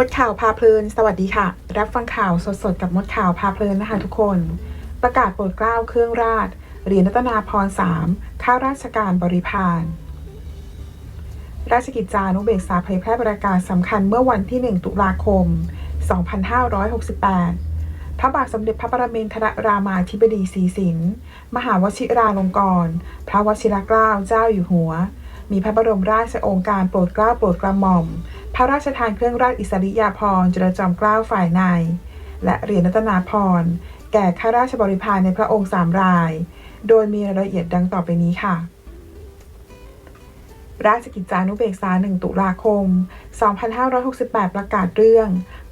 มดข่าวพาเพลิน สวัสดีค่ะ รับฟังข่าวสดๆ กับมดข่าวพาเพลินนะคะทุกคน ประกาศโปรดเกล้าเครื่องราชเหรียญรัตนาพรสามข้าราชการบริพารราชกิจจานุเบกษาเผยแพร่ประกาศสำคัญเมื่อวันที่ 1 ตุลาคม 2568 พระบาทสมเด็จพระปรมินทรรามาธิบดีศรีสินมหาวชิราลงกรณ์พระวชิรเกล้าเจ้าอยู่หัว มีพระบรมราชโองการโปรดเกล้าโปรดกระหม่อม พระราชทานเครื่องราชอิสริยาภรณ์จุลจอมเกล้าฝ่ายใน และเหรียญรัตนาพรณ์แก่ข้าราชบริพารในพระองค์สามราย โดยมีรายละเอียดดังต่อไปนี้ค่ะ ราชกิจจานุเบกษา 1 ตุลาคม 2568 ประกาศเรื่อง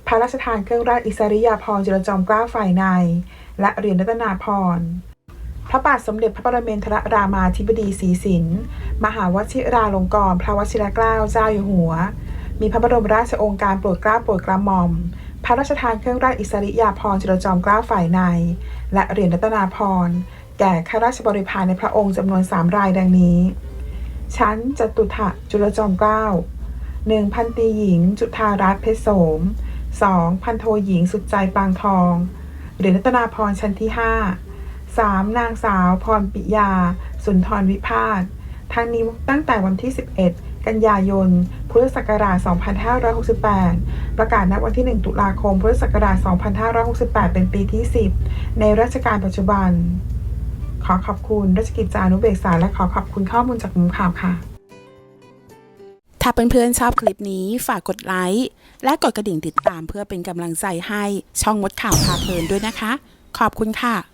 พระราชทานเครื่องราชอิสริยาภรณ์จุลจอมเกล้าฝ่ายใน และเหรียญรัตนาพรณ์พระบาทสมเด็จพระปรมินทรรามาธิบดีศรีสิน มหาวชิราลงกรณ์พระวชิรเกล้าเจ้าอยู่หัว มีพระบรมราชโองการโปรดเกล้าโปรดกระหม่อม พระราชทานเครื่องราชอิสริยาภรณ์จุลจอมเกล้าฝ่ายใน และเหรียญรัตนาพรณ์แก่ข้าราชบริพารในพระองค์จำนวนสามรายดังนี้ ชั้นจตุถะจุลจอมเกล้าหนึ่งพันตีหญิง จุธารัตน์เพชรโสมสองพันโทหญิงสุดใจปางทอง เหรียญรัตนาพรชั้นที่ห้าสามนางสาวพรปิยา สุนทรวิพาททั้งนี้ตั้งแต่วันที่ 11 กันยายน พุทธศักราช 2568 ประกาศณวันที่ 1 ตุลาคม พุทธศักราช 2568 เป็นปีที่ 10 ในรัชกาลปัจจุบัน ขอขอบคุณราชกิจจานุเบกษา และขอขอบคุณข้อมูลจากมุมข่าวค่ะ ถ้าเพื่อนๆชอบคลิปนี้ฝากกดไลค์และกดกระดิ่งติดตามเพื่อเป็นกำลังใจให้ช่องมดข่าวพาเพลินด้วยนะคะ ขอบคุณค่ะ